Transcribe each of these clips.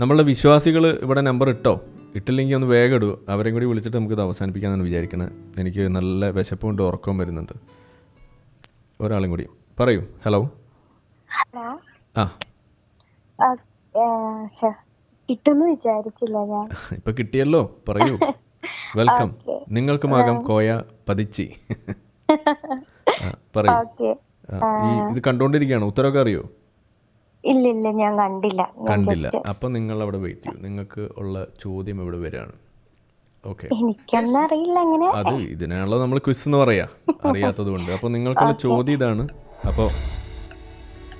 നമ്മളുടെ വിശ്വാസികൾ ഇവിടെ നമ്പർ ഇട്ടോ? ഇട്ടില്ലെങ്കിൽ ഒന്ന് വേഗം ഇടൂ. അവരെയും കൂടി വിളിച്ചിട്ട് നമുക്കിത് അവസാനിപ്പിക്കാമെന്നാണ് വിചാരിക്കണേ. എനിക്ക് നല്ല വിശപ്പുണ്ട് ഉറക്കവും വരുന്നുണ്ട്. ഒരാളും കൂടി. പറയൂ. ഹലോ ആ. കിട്ടുമെന്ന് വിചാരിച്ചില്ല ഞാൻ. ഇപ്പം കിട്ടിയല്ലോ. പറയൂ. വെൽക്കം നിങ്ങൾക്ക് നിങ്ങൾക്കുമാകാം കോയ പതിച്ചി. പറയൂ. ഇത് കണ്ടുകൊണ്ടിരിക്കുകയാണ്. ഉത്തരവൊക്കെ അറിയോ? ഇല്ല ഇല്ല ഞാൻ കണ്ടില്ല. ഞാൻ കണ്ടില്ല. just- അപ്പം നിങ്ങൾ അവിടെ വെയിറ്റ് ചെയ്യും. നിങ്ങൾക്ക് ഉള്ള ചോദ്യം ഇവിടെ വരികയാണ്. ഓക്കെ എനിക്കൊന്നും അറിയില്ല അങ്ങനെ. അത് ഇതിനാണല്ലോ നമ്മൾ ക്വിസ് എന്ന് പറയാ. അറിയാത്തത് കൊണ്ട്. അപ്പോൾ നിങ്ങൾക്കുള്ള ചോദ്യം ഇതാണ്. അപ്പോൾ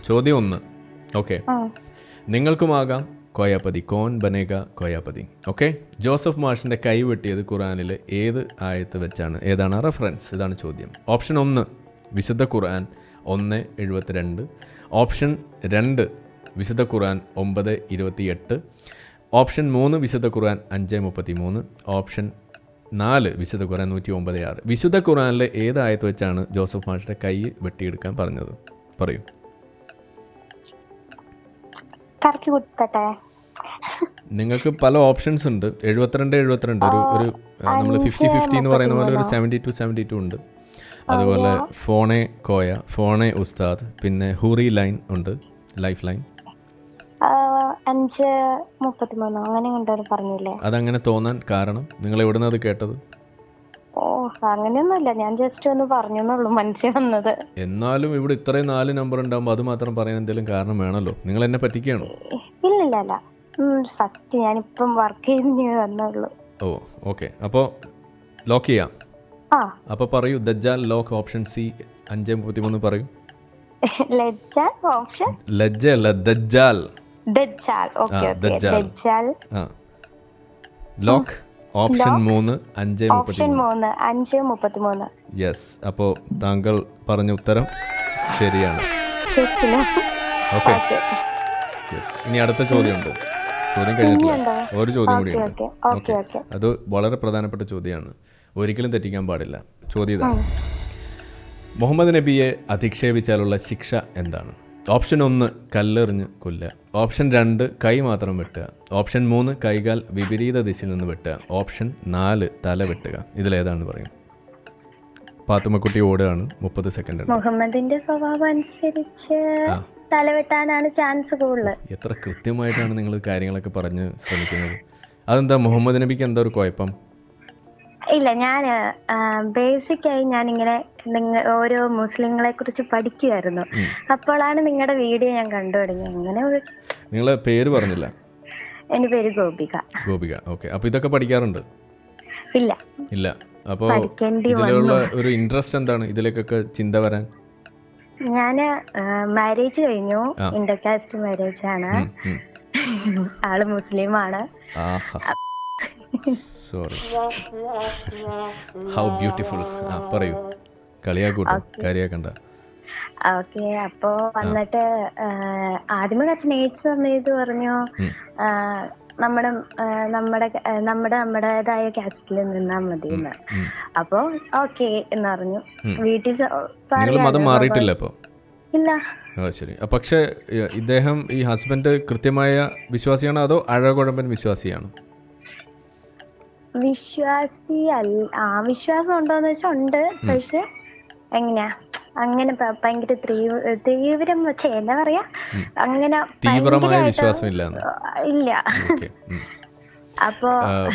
ചോദ്യം ഒന്ന്. ഓക്കെ നിങ്ങൾക്കുമാകാം കോയാപതി കോൻ ബനേക കോയാപതി ഓക്കെ ജോസഫ് മാഷിന്റെ കൈ വെട്ടിയത് ഖുറാനിലെ ഏത് ആയത്ത് വെച്ചാണ്? ഏതാണ്? റെഫറൻസ് ഇതാണ് ചോദ്യം. ഓപ്ഷൻ ഒന്ന് വിശുദ്ധ ഖുർആൻ. ഒന്ന് എഴുപത്തിരണ്ട്. ഓപ്ഷൻ രണ്ട് വിശുദ്ധ ഖുർആൻ ഒമ്പത് ഇരുപത്തിയെട്ട്. ഓപ്ഷൻ മൂന്ന് വിശുദ്ധ ഖുർആൻ അഞ്ച് മുപ്പത്തി മൂന്ന് ഓപ്ഷൻ നാല് വിശുദ്ധ ഖുർആൻ നൂറ്റി ഒമ്പത് ആറ്. വിശുദ്ധ ഖുർആനിലെ ഏതായത് വെച്ചാണ് ജോസഫ് മാഷിന്റെ കൈ വെട്ടിയെടുക്കാൻ പറഞ്ഞത്? പറയൂ. നിങ്ങൾക്ക് പല ഓപ്ഷൻസ് ഉണ്ട്. എഴുപത്തിരണ്ട് എഴുപത്തിരണ്ട്. ഒരു ഒരു നമ്മൾ ഫിഫ്റ്റി ഫിഫ്റ്റി എന്ന് പറയുന്ന പോലെ ഒരു സെവന്റി ടു സെവന്റി ടു ഉണ്ട്. അതുപോലെ ഫോണെ കോയ ഫോണെ ഉസ്താദ് പിന്നെ ഹൂറി ലൈൻ ഉണ്ട് ലൈഫ് ലൈൻ. അഞ്ച് മുപ്പത്തിമൂന്നോ അങ്ങനെ കണ്ടോ പറഞ്ഞില്ലേ? അതങ്ങനെ തോന്നാൻ കാരണം നിങ്ങൾ എവിടുന്നത് അത് കേട്ടത്? ഓ അങ്ങനെയൊന്നുമില്ല ഞാൻ ജസ്റ്റ് ഒന്ന് പറഞ്ഞെന്നുള്ളൂ മനസ്സിൽ വന്നത്. എന്നാലും ഇവിടെ ഇത്രയും നാല് നമ്പർ ഉണ്ടാകുമ്പോൾ അത് മാത്രം പറയാൻ എന്തെങ്കിലും കാരണം വേണല്ലോ. നിങ്ങൾ എന്നെ പറ്റിക്കുകയാണോ? ഇല്ല ഇല്ല അല്ല ഫസ്റ്റ് ഞാനിപ്പം വർക്ക് ചെയ്ത് വന്നുള്ളൂ ഓ ഓക്കെ അപ്പോൾ ലോക്ക് ചെയ്യാം. ആ. അപ്പോൾ പറയൂ ദജ്ജാൽ ലോക്ക് ഓപ്ഷൻ സി അഞ്ച് മുപ്പത്തി മൂന്ന് പറയൂ. ലജ്ജ ഓപ്ഷൻ? ലജ്ജ അല്ല ദജ്ജാൽ. ദജ്ജാൽ ഓക്കെ ദജ്ജാൽ. ദജ്ജാൽ. ലോക്ക് ഓപ്ഷൻ മൂന്ന് അഞ്ച് ഓപ്ഷൻ മൂന്ന് അഞ്ച് മുപ്പത്തിമൂന്ന്. യെസ് അപ്പോൾ താങ്കൾ പറഞ്ഞ ഉത്തരം ശരിയാണ്. ഓക്കെ. യെസ് ഇനി അടുത്ത ചോദ്യമുണ്ട്. ചോദ്യം കഴിഞ്ഞിട്ടില്ല. ഒരു ചോദ്യം കൂടി ഉണ്ട് അത് വളരെ പ്രധാനപ്പെട്ട ചോദ്യമാണ്. ഒരിക്കലും തെറ്റിക്കാൻ പാടില്ല. ചോദ്യം ഇതാണ്. മുഹമ്മദ് നബിയെ അധിക്ഷേപിച്ചാലുള്ള ശിക്ഷ എന്താണ്? ഓപ്ഷൻ ഒന്ന് കല്ലെറിഞ്ഞ് കൊല്ലുക. ഓപ്ഷൻ രണ്ട് കൈ മാത്രം വെട്ടുക. ഓപ്ഷൻ മൂന്ന് കൈകാൽ വിപരീത ദിശയിൽ നിന്ന് വെട്ടുക. ഓപ്ഷൻ നാല് തല വെട്ടുക. ഇതിലേതാണ് പറയും പാത്തുമ്മക്കുട്ടി ഓടുകയാണ്. മുപ്പത് സെക്കൻഡ് മുഹമ്മദിന്റെ സ്വഭാവം അനുസരിച്ച് തല തലവെട്ടാനാണ് ചാൻസ് കൂടുതൽ എത്ര കൃത്യമായിട്ടാണ് നിങ്ങൾ കാര്യങ്ങളൊക്കെ പറഞ്ഞ് ശ്രമിക്കുന്നത്? അതെന്താ മുഹമ്മദ് നബിക്ക് എന്താ ഒരു കുഴപ്പം? ഇല്ല ഞാൻ ബേസിക്കായി ഞാനിങ്ങനെ ഞാൻ ഇങ്ങനെ നിങ്ങ ഓരോ മുസ്ലിങ്ങളെ കുറിച്ച് പഠിക്കുമായിരുന്നു അപ്പോഴാണ് നിങ്ങളുടെ വീഡിയോ ഞാൻ കണ്ടു തുടങ്ങി അങ്ങനെ നിങ്ങളെ പേര് പറഞ്ഞില്ല? എന്റെ പേര് ഗോപിക. ഗോപിക ഓക്കെ. അപ്പോൾ ഇതൊക്കെ പഠിക്കാറുണ്ട്? ഇല്ല. ഇല്ല. അപ്പോൾ ഇതിലുള്ള ഒരു ഇൻട്രസ്റ്റ് എന്താണ്? ഇതിലേക്കൊക്കെ ചിന്ത വരാൻ? ഞാൻ മാരേജ് കഴിഞ്ഞു. ഇന്റർകാസ്റ്റ് മാരേജ് ആണ്. ആൾ മുസ്ലിമാണ്. ആഹാ. സോറി ഹൗ ബ്യൂട്ടിഫുൾ ആ പറയൂ. കളിയാക്കൂട്ടോ. കാര്യാക്കണ്ട. ഓക്കെ അപ്പോ വന്നിട്ട് ആദ്യമേ സ്നേഹിച്ച സമയത്ത് പറഞ്ഞു നമ്മുടെ നമ്മുടെ നമ്മുടെ നമ്മുടേതായ കാസ്റ്റിൽ നിന്നാ മതി എന്ന്. അപ്പോ ഓക്കെ എന്ന് പറഞ്ഞു. വീട്ടിൽ. മതം മാറിയിട്ടില്ല അപ്പോ ഇല്ല. ശരി. പക്ഷേ ഇദ്ദേഹം ഈ ഹസ്ബൻഡ് കൃത്യമായ വിശ്വാസിയാണോ അതോ അഴകുഴമ്പൻ വിശ്വാസിയാണോ? വിശ്വാസി അല്ല ആ വിശ്വാസം ഉണ്ടോന്ന് വെച്ചാൽ ഉണ്ട്. പക്ഷെ എങ്ങനെയാ? അങ്ങനെ ഭയങ്കര തീവ്ര വെച്ച എന്താ പറയാ? അങ്ങനെ തീവ്രമായ വിശ്വാസം ഇല്ല. ഇല്ല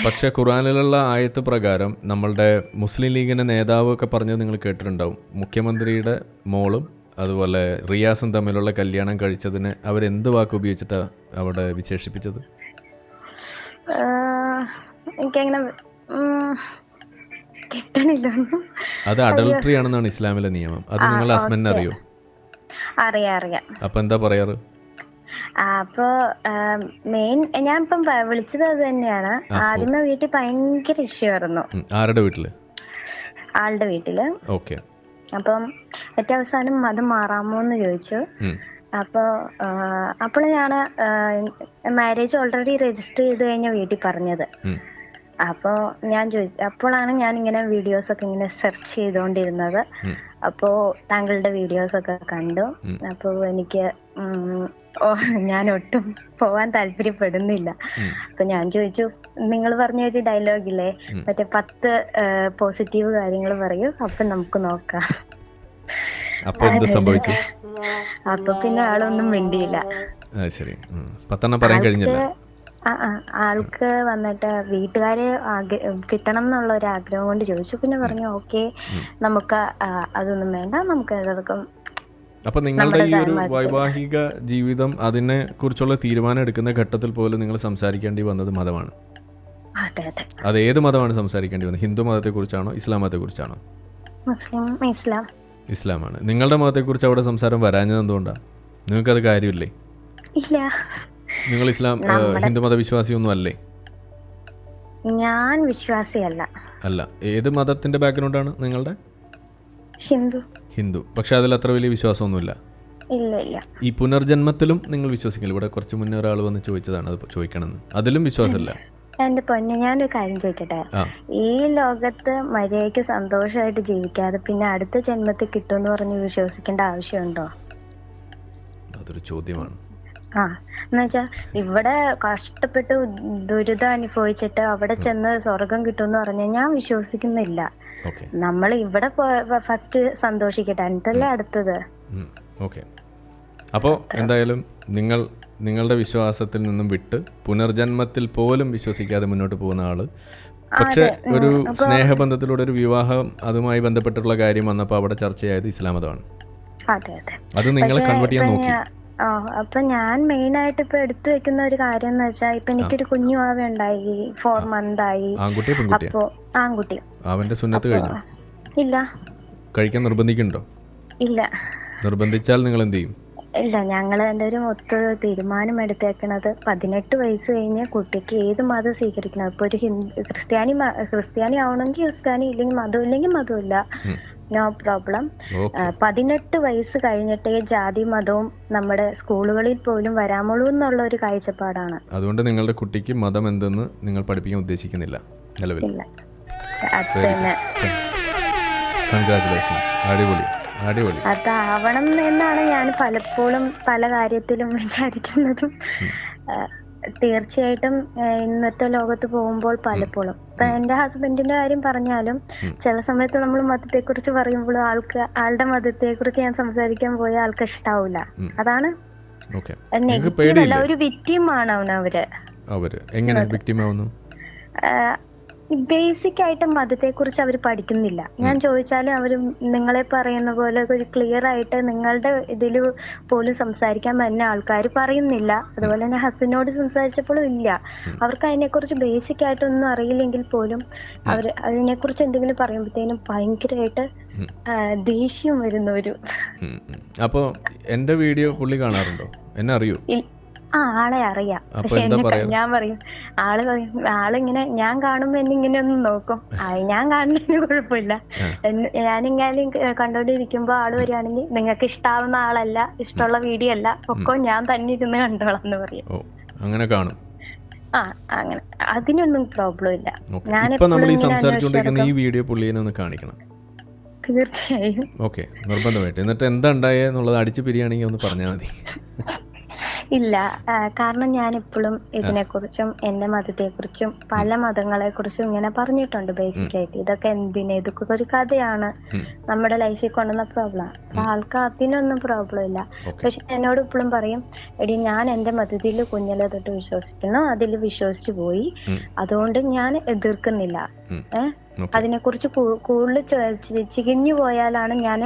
പക്ഷെ ഖുറാനിലുള്ള ആയത്ത് പ്രകാരം നമ്മളുടെ മുസ്ലിം ലീഗിന്റെ നേതാവ് ഒക്കെ പറഞ്ഞത് നിങ്ങൾ കേട്ടിട്ടുണ്ടാവും. മുഖ്യമന്ത്രിയുടെ മോളും അതുപോലെ റിയാസും തമ്മിലുള്ള കല്യാണം കഴിച്ചതിന് അവരെന്ത് വാക്ക് ഉപയോഗിച്ചിട്ടാ അവിടെ വിശേഷിപ്പിച്ചത്? എനിക്കങ്ങനെ കിട്ടണില്ല അത് അഡൾട്ടറി ആണെന്നാണ് ഇസ്ലാമിലെ നിയമം. അത് നിങ്ങൾ ഹസ്ബൻഡിന് അറിയോ? അറിയാം അറിയാം. അപ്പൊ എന്താ പറയാറ്? അപ്പോ മെയിൻ ഞാൻ ഇപ്പം വിളിച്ചത് അത് തന്നെയാണ്. ആദ്യമേ വീട്ടിൽ ഭയങ്കര ഇഷ്യൂ ആയിരുന്നു. ആരുടെ വീട്ടിൽ? ആളുടെ വീട്ടിൽ. ഓക്കെ. അപ്പം ഏറ്റവും അവസാനം അത് മാറാമോ എന്ന് ചോദിച്ചു. അപ്പോൾ അപ്പോൾ ഞാൻ മാരേജ് ഓൾറെഡി രജിസ്റ്റർ ചെയ്ത് കഴിഞ്ഞ വീട്ടിൽ പറഞ്ഞത്. അപ്പോൾ ഞാൻ ചോദിച്ചു അപ്പോഴാണ് ഞാൻ ഇങ്ങനെ വീഡിയോസ് ഒക്കെ ഇങ്ങനെ സെർച്ച് ചെയ്തുകൊണ്ടിരുന്നത് അപ്പോൾ താങ്കളുടെ വീഡിയോസ് ഒക്കെ കണ്ടു അപ്പോൾ എനിക്ക് ഞാൻ ഒട്ടും പോവാൻ താല്പര്യപ്പെടുന്നില്ല. അപ്പൊ ഞാൻ ചോദിച്ചു നിങ്ങൾ പറഞ്ഞ ഒരു ഡയലോഗില്ലേ. മറ്റേ പത്ത് പോസിറ്റീവ് കാര്യങ്ങൾ പറയൂ. അപ്പൊ നമുക്ക് നോക്കാം. അപ്പോൾ എന്ത് സംഭവിച്ചു? അപ്പൊ പിന്നെ ആളൊന്നും മിണ്ടിയില്ല. ശരി. പത്തെണ്ണം പറയാൻ കഴിഞ്ഞില്ല. ആ ആ ആൾക്ക് വന്നിട്ട് വീട്ടുകാരെ ആഗ്ര- കിട്ടണം എന്നുള്ള ഒരു ആഗ്രഹം കൊണ്ട് ചോദിച്ചു. പിന്നെ പറഞ്ഞു ഓക്കെ നമുക്ക് ആ, അതൊന്നും വേണ്ട. നമുക്ക് അതൊക്കെ അപ്പൊ നിങ്ങളുടെ ഈ ഒരു വൈവാഹിക ജീവിതം അതിനെ കുറിച്ചുള്ള തീരുമാനം എടുക്കുന്ന ഘട്ടത്തിൽ പോലും നിങ്ങൾ സംസാരിക്കേണ്ടി വന്നത് മതമാണ്. അതെ അതെ. അത് ഏത് മതമാണ് സംസാരിക്കേണ്ടി വന്നത്? ഹിന്ദു മതത്തെക്കുറിച്ചാണോ ഇസ്ലാം മതത്തെക്കുറിച്ചാണോ? മുസ്ലിം ഇസ്ലാം. ഇസ്ലാമാണ്. നിങ്ങളുടെ മതത്തെക്കുറിച്ച് അവിടെ സംസാരം വരാഞ്ഞത് എന്തുകൊണ്ടാണ് നിങ്ങൾക്കത് കാര്യമില്ലേ? ഇല്ല. നിങ്ങൾ ഇസ്ലാം ഹിന്ദു ഹിന്ദു മതവിശ്വാസിയൊന്നും അല്ലേ ഞാൻ വിശ്വാസിയല്ല. അല്ല. ഏത് മതത്തിന്റെ ബാക്ക്ഗ്രൗണ്ട് ആണ് നിങ്ങളുടെ? ഹിന്ദു. ഹിന്ദു. പക്ഷെ അതിൽ അത്ര വലിയ വിശ്വാസമൊന്നുമില്ല. ഇല്ല ഇല്ല. ഈ പുനർജന്മത്തിലും നിങ്ങൾ വിശ്വസിക്കില്ല. ഇവിടെ കുറച്ച് മുന്നേ ഒരാൾ വന്ന് ചോദിച്ചതാണ് അത് ചോദിക്കണമെന്ന്. അതിലും വിശ്വാസമില്ല. എന്റെ പൊന്നെ ഞാനൊരു കാര്യം ചോദിക്കട്ടെ? ഈ ലോകത്ത് മര്യാദയ്ക്ക് സന്തോഷമായിട്ട് ജീവിക്കാതെ പിന്നെ അടുത്ത ജന്മത്തിൽ കിട്ടുമെന്ന് പറഞ്ഞ് വിശ്വസിക്കേണ്ട ആവശ്യമുണ്ടോ? അതൊരു ചോദ്യമാണ്. ആ എന്നുവെച്ചാ ഇവിടെ കഷ്ടപ്പെട്ട് ദുരിതം അനുഭവിച്ചിട്ട് അവിടെ ചെന്ന് സ്വർഗം കിട്ടുമെന്ന് പറഞ്ഞാൽ ഞാൻ വിശ്വസിക്കുന്നില്ല. നമ്മൾ ഇവിടെ ഫസ്റ്റ് സന്തോഷിക്കട്ടെ എന്നിട്ടല്ലേ അടുത്തത്? ഓക്കെ. അപ്പോൾ എന്തായാലും നിങ്ങൾ നിങ്ങളുടെ വിശ്വാസത്തിൽ നിന്നും വിട്ട് പുനർജന്മത്തിൽ പോലും വിശ്വസിക്കാതെ മുന്നോട്ട് പോകുന്ന ആൾ. പക്ഷെ ഒരു സ്നേഹബന്ധത്തിലൂടെ ഒരു വിവാഹം അതുമായി ബന്ധപ്പെട്ടിട്ടുള്ള കാര്യം വന്നപ്പോൾ അവിടെ ചർച്ചയായത് ഇസ്ലാമതമാണ്. അതെ നിങ്ങളെ കൺവേർട്ട് ചെയ്യാൻ നോക്കി. ആ അപ്പൊ ഞാൻ മെയിൻ ആയിട്ട് ഇപ്പൊ എടുത്തു വെക്കുന്ന ഒരു കാര്യം എന്ന് വെച്ചാൽ ഇപ്പൊ എനിക്കൊരു കുഞ്ഞു ആവ ഉണ്ടായി ഫോർ മന്ത് ആയി. ആൺകുട്ടിയെ പെൺകുട്ടിയെ? അപ്പോ ആൺകുട്ടി. അവന്റെ സുന്നത്ത് കഴിഞ്ഞു? ഇല്ല. കഴിക്കാൻ നിർബന്ധിക്കുന്നുണ്ടോ? ഇല്ല. നിർബന്ധിച്ചാൽ നിങ്ങൾ എന്ത് ചെയ്യും? ഇല്ല ഞങ്ങൾ എന്റെ ഒരു മൊത്ത തീരുമാനം എടുത്തേക്കണത് പതിനെട്ട് വയസ്സ് കഴിഞ്ഞ് കുട്ടിക്ക് ഏത് മതം സ്വീകരിക്കണം? ഇപ്പൊ ഒരു ഹിന്ദു ക്രിസ്ത്യാനി ക്രിസ്ത്യാനി ആവണമെങ്കിൽ ക്രിസ്ത്യാനി ഇല്ലെങ്കിൽ മതം ഇല്ലെങ്കിൽ മതമില്ല. നോ പ്രോബ്ലം ഓക്കെ പതിനെട്ട് വയസ്സ് കഴിഞ്ഞിട്ടേ ജാതി മതവും നമ്മുടെ സ്കൂളുകളിൽ പോലും വരാമുള്ളൂ എന്നുള്ള ഒരു കാഴ്ചപ്പാടാണ്. അതുകൊണ്ട് നിങ്ങളുടെ കുട്ടിക്ക് മതം എന്തെന്ന് നിങ്ങൾ പഠിപ്പിക്കാൻ ഉദ്ദേശിക്കുന്നില്ല നിലവിൽ. ഇല്ല. അത് തന്നെ. കൺഗ്രാറ്റുലേഷൻസ് അടിപൊളി. അടിപൊളി. അതാവണം എന്നാണ് ഞാൻ പലപ്പോഴും പല കാര്യത്തിലും വിചാരിക്കുന്നതും. തീർച്ചയായിട്ടും ഇന്നത്തെ ലോകത്ത് പോകുമ്പോൾ പലപ്പോഴും. ഇപ്പൊ എന്റെ ഹസ്ബൻഡിന്റെ കാര്യം പറഞ്ഞാലും ചില സമയത്ത് നമ്മൾ മതത്തെ കുറിച്ച് പറയുമ്പോൾ ആൾക്ക് ആളുടെ മതത്തെ കുറിച്ച് ഞാൻ സംസാരിക്കാൻ പോയ ആൾക്ക് ഇഷ്ടാവൂല. അതാണ് ഒരു വിറ്റിമാണ് അവർ. അവർ. എങ്ങനെ വിക്ടിം ആവുന്നു? ബേസിക് ആയിട്ട് മതത്തെ കുറിച്ച് അവർ പഠിക്കുന്നില്ല. ഞാൻ ചോദിച്ചാലും അവർ നിങ്ങളെ പറയുന്ന പോലെ ഒരു ക്ലിയർ ആയിട്ട് നിങ്ങളുടെ ഇതിൽ പോലും സംസാരിക്കാൻ പറ്റുന്ന ആൾക്കാർ പറയുന്നില്ല. അതുപോലെ തന്നെ ഹസ്ബൻഡിനോട് സംസാരിച്ചപ്പോഴും ഇല്ല. അവർക്ക് അതിനെക്കുറിച്ച് ബേസിക് ആയിട്ടൊന്നും അറിയില്ലെങ്കിൽ പോലും അവർ അതിനെക്കുറിച്ച് എന്തെങ്കിലും പറയുമ്പോഴത്തേനും ഭയങ്കരമായിട്ട് ദേഷ്യം വരുന്ന ഒരു. അപ്പോൾ എന്റെ വീഡിയോ പുള്ളി കാണാറുണ്ടോ? എന്നെ അറിയൂ? ആ ആളെ അറിയാം. പക്ഷെ എന്നിട്ട് എന്നെ ഞാൻ പറയും ആൾ പറയും ആളിങ്ങനെ ഞാൻ കാണുമ്പോ എന്നെ ഇങ്ങനെ ഒന്ന് നോക്കും ഞാൻ കാണുന്നതിന് കുഴപ്പമില്ല. ഞാനിങ്ങനെ കണ്ടോണ്ടിരിക്കുമ്പോ ആൾ വരികയാണെങ്കിൽ നിങ്ങൾക്ക് ഇഷ്ടാവുന്ന ആളല്ല ഇഷ്ടമുള്ള വീഡിയോ അല്ല ഒക്കെ ഞാൻ തന്നെ ഇരുന്ന് കണ്ടോളാം എന്ന് പറയും. അങ്ങനെ കാണും. ആ അങ്ങനെ. അതിനൊന്നും പ്രോബ്ലം ഇല്ല. ഞാൻ ഈ വീഡിയോ പുള്ളിയെ ഒന്ന് കാണിക്കണം. തീർച്ചയായും. ഓക്കെ നിർബന്ധമായിട്ട്. എന്നിട്ട് എന്താ ഉണ്ടായെന്നുള്ളത് അടിച്ച് പിരിയാണെങ്കിൽ ഒന്ന് പറഞ്ഞാൽ മതി. ഇല്ല. കാരണം ഞാൻ എപ്പോഴും ഇതിനെക്കുറിച്ചും എന്റെ മതത്തെക്കുറിച്ചും പല മതങ്ങളെ കുറിച്ചും ഇങ്ങനെ പറഞ്ഞിട്ടുണ്ട് ബേസിക് ആയിട്ട് ഇതൊക്കെ എന്തിനെ? ഇതൊക്കെ ഒരു കഥയാണ്. നമ്മുടെ ലൈഫിൽ കൊണ്ടുവന്ന പ്രോബ്ലം അപ്പൊ ആൾക്ക് അതിനൊന്നും പ്രോബ്ലം ഇല്ല. പക്ഷെ എന്നോട് ഇപ്പോഴും പറയും എടി ഞാൻ എന്റെ മതത്തിൽ കുഞ്ഞിലെ തൊട്ട് വിശ്വസിക്കുന്നു. അതിൽ വിശ്വസിച്ചു പോയി. അതുകൊണ്ട് ഞാൻ എതിർക്കുന്നില്ല. ഏഹ് അതിനെക്കുറിച്ച് കൂടുതൽ ചികഞ്ഞു പോയാലാണ് ഞാൻ.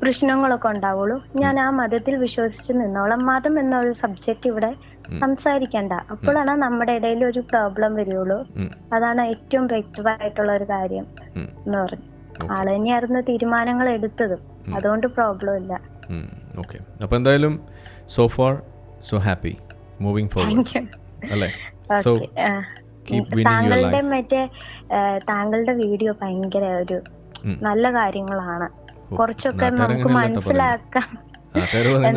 പ്രശ്നങ്ങളൊക്കെ ഉണ്ടാവുള്ളൂ. ഞാൻ ആ മതത്തിൽ വിശ്വസിച്ച് നിന്നോളാം. മതം എന്നൊരു സബ്ജക്റ്റ് ഇവിടെ സംസാരിക്കണ്ട. അപ്പോഴാണ് നമ്മുടെ ഇടയിൽ ഒരു പ്രോബ്ലം വരുള്ളൂ. അതാണ് ഏറ്റവും ബെറ്റർ ആയിട്ടുള്ള ഒരു കാര്യം എന്ന് പറഞ്ഞു. ആൾ തന്നെയായിരുന്നു തീരുമാനങ്ങൾ എടുത്തതും. അതുകൊണ്ട് പ്രോബ്ലം ഇല്ല. ഓക്കെ. അപ്പോൾ എന്തായാലും so far so happy moving forward അല്ലേ? സോ താങ്കളുടെ മറ്റേ താങ്കളുടെ വീഡിയോ ഭയങ്കര ഒരു നല്ല കാര്യങ്ങളാണ്. കുറച്ചൊക്കെ നമുക്ക് മനസ്സിലാക്കാം.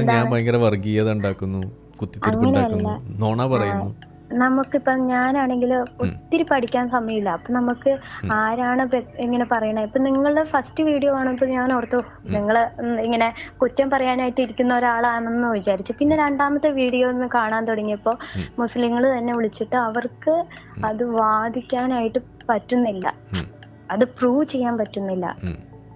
ഞാൻ? ഭയങ്കര വർഗീയത ഉണ്ടാക്കുന്നു കുത്തിത്തിരിപ്പ് നോണ പറയുന്നു. നമുക്കിപ്പം ഞാനാണെങ്കിൽ ഒത്തിരി പഠിക്കാൻ സമയമില്ല. അപ്പൊ നമുക്ക് ആരാണ് ഇങ്ങനെ പറയണേ? ഇപ്പൊ നിങ്ങളുടെ ഫസ്റ്റ് വീഡിയോ കാണുമ്പോൾ ഞാൻ ഓർത്തു. നിങ്ങൾ ഇങ്ങനെ കുറ്റം പറയാനായിട്ട് ഇരിക്കുന്ന ഒരാളാണെന്ന് വിചാരിച്ചു. പിന്നെ രണ്ടാമത്തെ വീഡിയോ ഒന്ന് കാണാൻ തുടങ്ങിയപ്പോ മുസ്ലിങ്ങൾ തന്നെ വിളിച്ചിട്ട് അവർക്ക് അത് വാദിക്കാനായിട്ട് പറ്റുന്നില്ല. അത് പ്രൂവ് ചെയ്യാൻ പറ്റുന്നില്ല.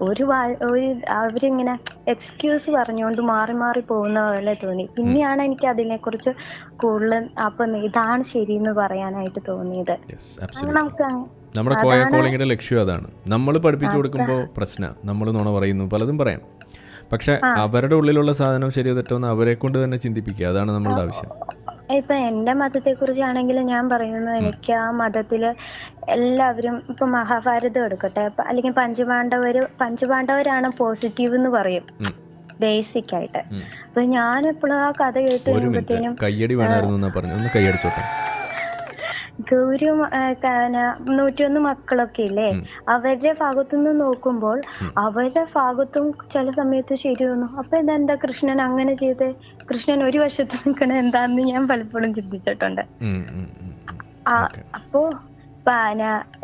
ഒരു വാ- ഒരു അവരിങ്ങനെ എക്സ്ക്യൂസ് പറഞ്ഞുകൊണ്ട് മാറി മാറി പോകുന്ന പോലെ തോന്നി. പിന്നെയാണ് എനിക്ക് അതിനെക്കുറിച്ച് കൂടുതൽ അപ്പൊ ഇതാണ് ശരി എന്ന് പറയാനായിട്ട് തോന്നിയത്. നമുക്ക് നമ്മുടെ കോയ കോളിങ്ങിന്റെ ലക്ഷ്യം അതാണ്. നമ്മൾ പഠിപ്പിച്ചു കൊടുക്കുമ്പോൾ പ്രശ്നം. നമ്മൾ നോണ പറയുന്നു പലതും പറയാം. പക്ഷെ അവരുടെ ഉള്ളിലുള്ള സാധനം ശരിയോ തെറ്റോ എന്ന് അവരെ കൊണ്ട് തന്നെ ചിന്തിപ്പിക്കുക. അതാണ് നമ്മളുടെ ആവശ്യം. ഇപ്പൊ എന്റെ മതത്തെ കുറിച്ചാണെങ്കിൽ ഞാൻ പറയുന്നത് എനിക്ക് ആ മതത്തിൽ എല്ലാവരും ഇപ്പൊ മഹാഭാരതം എടുക്കട്ടെ. അല്ലെങ്കിൽ പഞ്ചപാണ്ഡവര് പഞ്ചപാണ്ഡവരാണ് പോസിറ്റീവ് എന്ന് പറയും. ബേസിക് ആയിട്ട്. അപ്പൊ ഞാൻ എപ്പോഴും ആ കഥ കേട്ട് ഒരു മിനിറ്റ്. കഴിയുമ്പോഴത്തേനും കയ്യടി വേണമായിരുന്നു എന്നാ പറഞ്ഞു ഒന്ന് കൈയടിച്ചോട്ടെ. ഗൗരി നൂറ്റിയൊന്ന് മക്കളൊക്കെ ഇല്ലേ? അവരുടെ ഭാഗത്തുനിന്ന് നോക്കുമ്പോൾ അവരുടെ ഭാഗത്തും ചില സമയത്ത് ശരി തോന്നും അപ്പൊ ഇതെന്താ കൃഷ്ണൻ അങ്ങനെ ചെയ്തേ? കൃഷ്ണൻ ഒരു വശത്ത് നിൽക്കണ എന്താന്ന് ഞാൻ പലപ്പോഴും ചിന്തിച്ചിട്ടുണ്ട്. അപ്പോ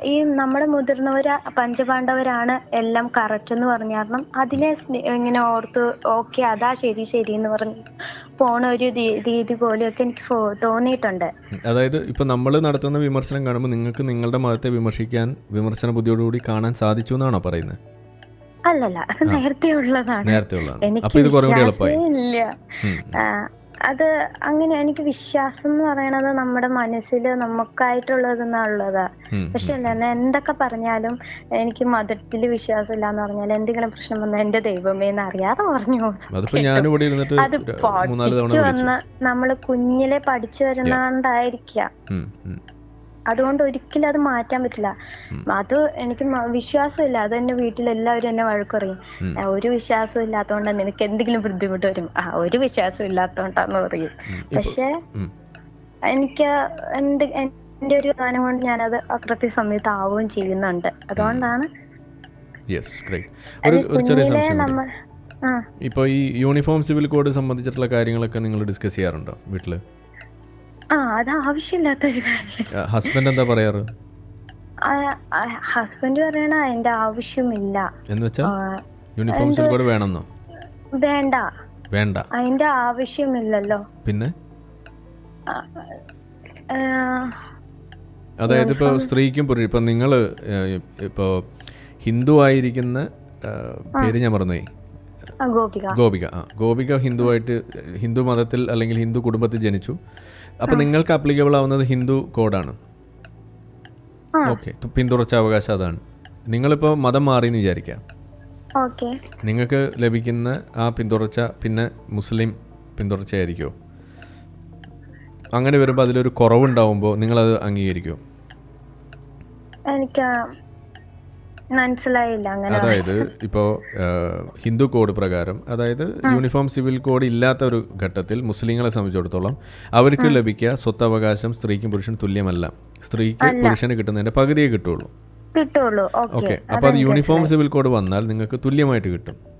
ഈ നമ്മുടെ മുതിർന്നവര് പഞ്ചപാണ്ഡവരാണ് എല്ലാം കറക്റ്റ് എന്ന് പറഞ്ഞ കാരണം അതിനെ ഇങ്ങനെ ഓർത്ത് ഓക്കെ അതാ ശരി ശരി എന്ന് പറഞ്ഞ് പോണ ഒരു രീതി പോലെയൊക്കെ എനിക്ക് തോന്നിയിട്ടുണ്ട്. അതായത് ഇപ്പൊ നമ്മൾ നടത്തുന്ന വിമർശനം കാണുമ്പോൾ നിങ്ങൾക്ക് നിങ്ങളുടെ മതത്തെ വിമർശിക്കാൻ വിമർശന ബുദ്ധിയോടുകൂടി കാണാൻ സാധിച്ചു എന്നാണോ പറയുന്നത്? അല്ലല്ല അത് നേരത്തെ ഉള്ളതാണ്. എനിക്ക് ഇല്ല അത് അങ്ങനെ എനിക്ക് വിശ്വാസം എന്ന് പറയണത് നമ്മുടെ മനസ്സിൽ നമുക്കായിട്ടുള്ളതെന്നുള്ളതാ പക്ഷെ ഞാൻ എന്തൊക്കെ പറഞ്ഞാലും എനിക്ക് മതത്തിൽ വിശ്വാസം ഇല്ല എന്ന് പറഞ്ഞാൽ എന്തെങ്കിലും പ്രശ്നം വന്നാൽ എന്റെ ദൈവമേ എന്ന് അറിയാതെ പറഞ്ഞു. അത് പഠിച്ചു വന്ന നമ്മൾ കുഞ്ഞിലെ പഠിച്ചു വരുന്നോണ്ടായിരിക്കാം. അതുകൊണ്ട് ഒരിക്കലും അത് മാറ്റാൻ പറ്റില്ല. അത് എനിക്ക് വിശ്വാസമില്ല. അത് എന്റെ വീട്ടിലെല്ലാവരും എന്നെ വഴക്കറിയും. ഒരു വിശ്വാസം ഇല്ലാത്തതുകൊണ്ട് നിനക്ക് എന്തെങ്കിലും ബുദ്ധിമുട്ട് വരും. ആ ഒരു വിശ്വാസം ഇല്ലാത്തോണ്ടാന്ന് പറയും. പക്ഷെ എനിക്ക് എന്റെ എന്റെ ഒരു ഗാനം കൊണ്ട് ഞാനത് കൃത്യസമയത്ത് ആവുകയും ചെയ്യുന്നുണ്ട്. അതുകൊണ്ടാണ് ഇപ്പോൾ ഈ യൂണിഫോം സിവിൽ കോഡ് സംബന്ധിച്ചിട്ടുള്ള കാര്യങ്ങളൊക്കെ നിങ്ങൾ ഡിസ്കസ് ചെയ്യാറുണ്ടോ വീട്ടിൽ ആ അത് ആവശ്യമില്ലാത്തൊരു കാര്യം. ഹസ്ബൻഡ് എന്താ പറയാറ്? ഹസ്ബൻഡ് പറയണ എന്റെ ആവശ്യമില്ല. എന്ന് വെച്ചാൽ യൂണിഫോം സിവിൽ വേണമെന്നോ? വേണ്ട. വേണ്ട. അതിന്റെ ആവശ്യമില്ലല്ലോ. പിന്നെ? അതായത് ഇപ്പോൾ സ്ത്രീക്കും പുരുഷ ഇപ്പം നിങ്ങൾ ഇപ്പോൾ ഹിന്ദു ആയിരിക്കുന്ന പേര് ഞാൻ മറന്നുപോയി. ഗോപിക. ഗോപിക ആ. ഗോപിക ഹിന്ദു ആയിട്ട് ഹിന്ദു മതത്തിൽ അല്ലെങ്കിൽ ഹിന്ദു കുടുംബത്തിൽ ജനിച്ചു. അപ്പോൾ നിങ്ങൾക്ക് അപ്ലിക്കബിൾ ആവുന്നത് ഹിന്ദു കോഡാണ്. ഓക്കെ പിന്തുടർച്ച അവകാശം അതാണ്. നിങ്ങളിപ്പോൾ മതം മാറി എന്ന് വിചാരിക്കാം നിങ്ങൾക്ക് ലഭിക്കുന്ന ആ പിന്തുടർച്ച പിന്നെ മുസ്ലിം പിന്തുടർച്ചയായിരിക്കുമോ അങ്ങനെ വരുമ്പോൾ അതിലൊരു കുറവുണ്ടാവുമ്പോൾ നിങ്ങളത് അംഗീകരിക്കുമോ എനിക്ക് മനസ്സിലായില്ല അങ്ങനെ അതായത് ഇപ്പോൾ ഹിന്ദു കോഡ് പ്രകാരം അതായത് യൂണിഫോം സിവിൽ കോഡ് ഇല്ലാത്ത ഒരു ഘട്ടത്തിൽ മുസ്ലിങ്ങളെ സംബന്ധിച്ചിടത്തോളം അവർക്ക് ലഭിക്കുക സ്വത്തവകാശം സ്ത്രീക്കും പുരുഷനും തുല്യമല്ല. സ്ത്രീക്ക് പുരുഷന് കിട്ടുന്നതിന്റെ പകുതിയെ കിട്ടുള്ളൂ. കിട്ടുള്ളൂ. ഓക്കെ. അപ്പോൾ അത് യൂണിഫോം സിവിൽ കോഡ് വന്നാൽ നിങ്ങൾക്ക് തുല്യമായിട്ട് കിട്ടും.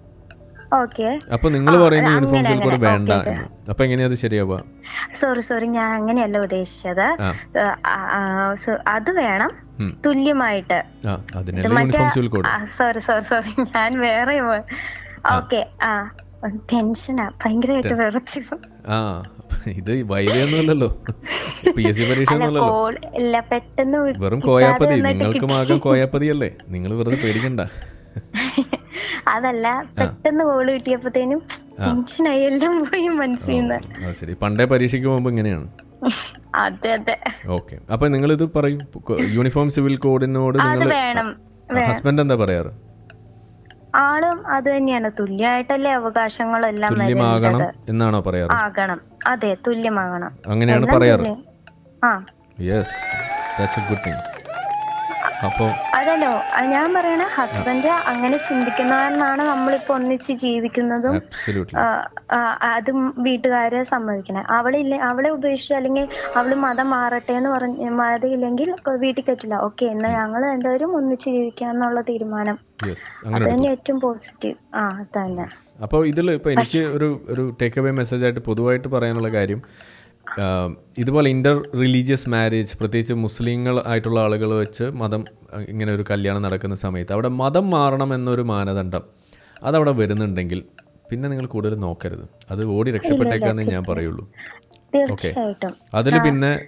അപ്പോൾ നിങ്ങൾ പറയുന്ന യൂണിഫോം കൂടെ. വേണ്ട അപ്പൊ എങ്ങനെയാ അത് ശരിയാവുക? സോറി സോറി ഞാൻ അങ്ങനെയല്ല ഉദ്ദേശിച്ചത്. അത് വേണം തുല്യമായിട്ട്. സോറി സോറി സോറി ഞാൻ വേറെ ഓക്കെ ആ. ടെൻഷനാ ഭയങ്കരമായിട്ട് വിറച്ചു ഇത് വൈദ്യൊന്നുമല്ലല്ലോ പി എസ് സി പരീക്ഷ വെറും കോയാപ്പതി. നിങ്ങൾക്ക് മാകം കോയാപ്പതി അല്ലേ? നിങ്ങൾ വെറുതെ പേടിക്കണ്ട. അതല്ല പെട്ടെന്ന് കോൾ കിട്ടിയപ്പോഴത്തേനും ടെൻഷനായി എല്ലാം പോയി മനസ്സിൽ നിന്ന് ശരി. പണ്ടേ പരീക്ഷയ്ക്ക് പോകുമ്പോൾ ഇങ്ങനെയാണ്? അതെ അതെ. ഓക്കെ. അപ്പൊ നിങ്ങൾ ഇത് പറയും യൂണിഫോം സിവിൽ കോഡിനോട് നിങ്ങൾ വേണം ഹസ്ബൻഡ് എന്താ പറയാറ്? ആളും അത് തന്നെയാണ്. തുല്യമായിട്ടല്ലേ അവകാശങ്ങളെല്ലാം തുല്യമാകണം എന്നാണോ പറയാറ്? ആകണം. അതെ തുല്യമാകണം. അങ്ങനെയാണ് പറയാറ്? ആ. Yes that's a good thing അപ്പോൾ അതല്ലോ അത് ഞാൻ പറയണ ഹസ്ബൻഡ് അങ്ങനെ ചിന്തിക്കുന്നവരെന്നാണ് നമ്മളിപ്പോ ഒന്നിച്ച് ജീവിക്കുന്നതും അതും വീട്ടുകാരെ സമ്മതിക്കണേ. അവളില്ല അവളെ ഉപേക്ഷിച്ച് അല്ലെങ്കിൽ അവൾ മതം മാറട്ടെ എന്ന് പറഞ്ഞ് മതമില്ലെങ്കിൽ വീട്ടിൽ കയറ്റില്ല ഓക്കെ എന്നാ ഞങ്ങൾ രണ്ടുപേരും ഒന്നിച്ച് ജീവിക്കാന്നുള്ള തീരുമാനം. അപ്പോൾ ഇതിൽ ഇപ്പോൾ എനിക്ക് ഒരു ഒരു ടേക്ക് അവേ മെസ്സേജ് ആയിട്ട് പൊതുവായിട്ട് പറയാനുള്ള കാര്യം ഇതുപോലെ ഇന്റർ റിലീജിയസ് മാരേജ് പ്രത്യേകിച്ച് മുസ്ലിങ്ങൾ ആയിട്ടുള്ള ആളുകൾ വെച്ച് മതം ഇങ്ങനെ ഒരു കല്യാണം നടക്കുന്ന സമയത്ത് അവിടെ മതം മാറണം എന്നൊരു മാനദണ്ഡം അതവിടെ വരുന്നുണ്ടെങ്കിൽ പിന്നെ നിങ്ങൾ കൂടുതൽ നോക്കരുത്. അത് ഓടി രക്ഷപ്പെട്ടേക്കാന്നേ ഞാൻ പറയുള്ളൂ. ഓക്കെ. അതിൽ പിന്നെ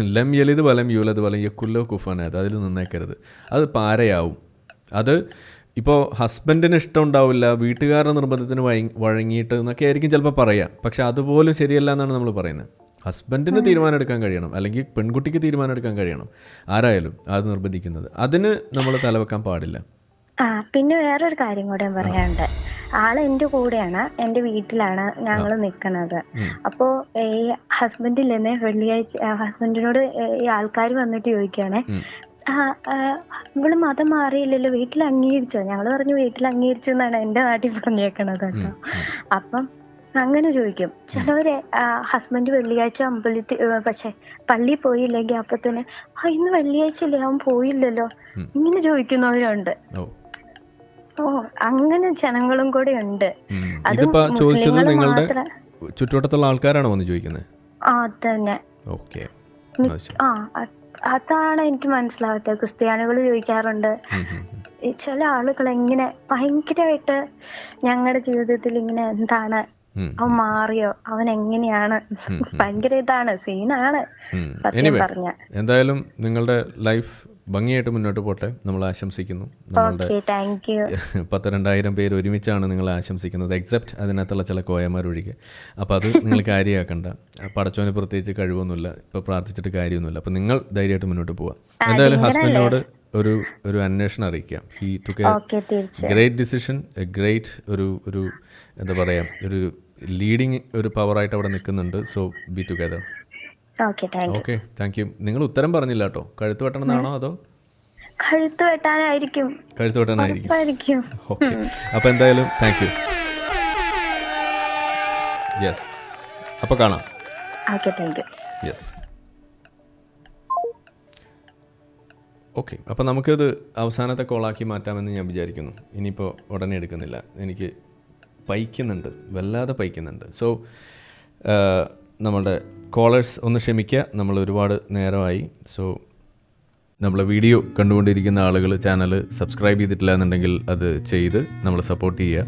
ലം യലിത് വലം യൂലത് വലം യക്കുല്ലോ കുഫാനത് അതിൽ നിന്നേക്കരുത്. അത് പാരയാവും. അത് ഇപ്പോൾ ഹസ്ബൻഡിന് ഇഷ്ടം ഉണ്ടാവില്ല വീട്ടുകാരുടെ നിർബന്ധത്തിന് വഴങ്ങി വഴങ്ങിയിട്ട് എന്നൊക്കെ ആയിരിക്കും ചിലപ്പോൾ പറയാം. പക്ഷെ അതുപോലും ശരിയല്ല എന്നാണ് നമ്മൾ പറയുന്നത്. ഹസ്ബൻഡിന് തീരുമാനം എടുക്കാൻ കഴിയണം. അല്ലെങ്കിൽ പെൺകുട്ടിക്ക് തീരുമാനം എടുക്കാൻ കഴിയണം. ആരായാലും അത് നിർബന്ധിക്കുന്നത്. അതിന് നമ്മൾ തലവെക്കാൻ പാടില്ല. ആ പിന്നെ വേറൊരു കാര്യം കൂടെ പറയാനുണ്ട്. ആൾ എന്റെ കൂടെയാണ്. എന്റെ വീട്ടിലാണ് ഞങ്ങൾ നിൽക്കുന്നത്. അപ്പോ ഈ ഹസ്ബൻഡിൽ നിന്ന് വെള്ളിയാഴ്ച ഹസ്ബൻഡിനോട് ഈ ആൾക്കാർ വന്നിട്ട് ചോദിക്കുകയാണെ ഇവൾ മതം മാറിയില്ലല്ലോ വീട്ടിൽ അംഗീകരിച്ചോ? ഞങ്ങൾ പറഞ്ഞു വീട്ടിൽ അംഗീകരിച്ചു എന്നാണ് എന്റെ നാട്ടിൽ പറഞ്ഞേക്കണത് കേട്ടോ. അപ്പം അങ്ങനെ ചോദിക്കും. ചിലവര് ഹസ്ബൻഡ് വെള്ളിയാഴ്ച അമ്പലത്തിൽ പക്ഷെ പള്ളി പോയില്ലെങ്കിൽ അപ്പൊ തന്നെ ആ ഇന്ന് വെള്ളിയാഴ്ച അല്ലേ അവൻ പോയില്ലല്ലോ? ഇങ്ങനെ ചോദിക്കുന്നവരുണ്ട്. ഓ. അങ്ങനെ ജനങ്ങളും കൂടെ ഉണ്ട്. ഉം. ചോദിച്ചത് നിങ്ങളുടെ ചുറ്റുവട്ടത്തുള്ള ആൾക്കാരാണോ വന്ന് ചോദിക്കുന്നത് ആ തന്നെ അത് ആ അതാണ് എനിക്ക് മനസ്സിലാവാത്തത് ക്രിസ്ത്യാനികൾ ചോദിക്കാറുണ്ട്. ചില ആളുകൾ എങ്ങനെ ഭയങ്കരമായിട്ട് ഞങ്ങളുടെ ജീവിതത്തിൽ ഇങ്ങനെ എന്താണ് അവൻ മാറിയോ? അവൻ എങ്ങനെയാണ്. ഭയങ്കര ഇതാണ്. സീനാണ്. സത്യം പറഞ്ഞ. എന്തായാലും നിങ്ങളുടെ ലൈഫ് ഭംഗിയായിട്ട് മുന്നോട്ട് പോട്ടെ. നമ്മൾ ആശംസിക്കുന്നു. നമ്മളുടെ ഓക്കെ താങ്ക് പത്ത് രണ്ടായിരം പേര് ഒരുമിച്ചാണ് നിങ്ങൾ ആശംസിക്കുന്നത് എക്സെപ്റ്റ് അതിനകത്തുള്ള ചില കോയമാർ ഒഴികെ അപ്പോൾ അത് നിങ്ങൾ കാര്യമാക്കണ്ട പടച്ചോനെ പ്രത്യേകിച്ച് കഴിവൊന്നുമില്ല. ഇപ്പോൾ പ്രാർത്ഥിച്ചിട്ട് കാര്യമൊന്നുമില്ല. അപ്പോൾ നിങ്ങൾ ധൈര്യമായിട്ട് മുന്നോട്ട് പോവാം എന്തായാലും ഹസ്ബൻഡിനോട് ഒരു ഒരു അന്വേഷണം അറിയിക്കാം. He to great decision a great ഒരു ഒരു എന്താ പറയുക ഒരു ലീഡിങ് ഒരു പവറായിട്ട് അവിടെ നിൽക്കുന്നുണ്ട്. So be together okay thank you നിങ്ങൾ ഉത്തരം പറഞ്ഞില്ല കേട്ടോ. കഴുത്ത് വെട്ടണമെന്നാണോ അതോ? കഴുത്ത് വെട്ടാനായിരിക്കും. കഴുത്ത് വെട്ടാനായിരിക്കും. ഓക്കെ അപ്പോൾ എന്തായാലും താങ്ക് യു യെസ് അപ്പോൾ കാണാം. Okay thank you yes okay അപ്പോൾ നമുക്കത് അവസാനത്തെ കോളാക്കി മാറ്റാമെന്ന് ഞാൻ വിചാരിക്കുന്നു. ഇനിയിപ്പോൾ ഉടനെ എടുക്കുന്നില്ല. എനിക്ക് പൈക്കുന്നുണ്ട് വല്ലാതെ പൈക്കുന്നുണ്ട്. സോ നമ്മളുടെ കോളേഴ്സ് ഒന്ന് ക്ഷമിക്കുക നമ്മൾ ഒരുപാട് നേരമായി. സോ നമ്മളെ വീഡിയോ കണ്ടുകൊണ്ടിരിക്കുന്ന ആളുകൾ ചാനൽ സബ്സ്ക്രൈബ് ചെയ്തിട്ടില്ല എന്നുണ്ടെങ്കിൽ അത് ചെയ്ത് നമ്മൾ സപ്പോർട്ട് ചെയ്യുക.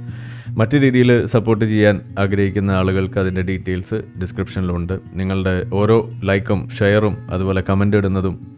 മറ്റു രീതിയിൽ സപ്പോർട്ട് ചെയ്യാൻ ആഗ്രഹിക്കുന്ന ആളുകൾക്ക് അതിന്റെ ഡീറ്റെയിൽസ് ഡിസ്ക്രിപ്ഷനിലുണ്ട് നിങ്ങളുടെ ഓരോ ലൈക്കും ഷെയറും അതുപോലെ കമന്റ് ഇടുന്നതും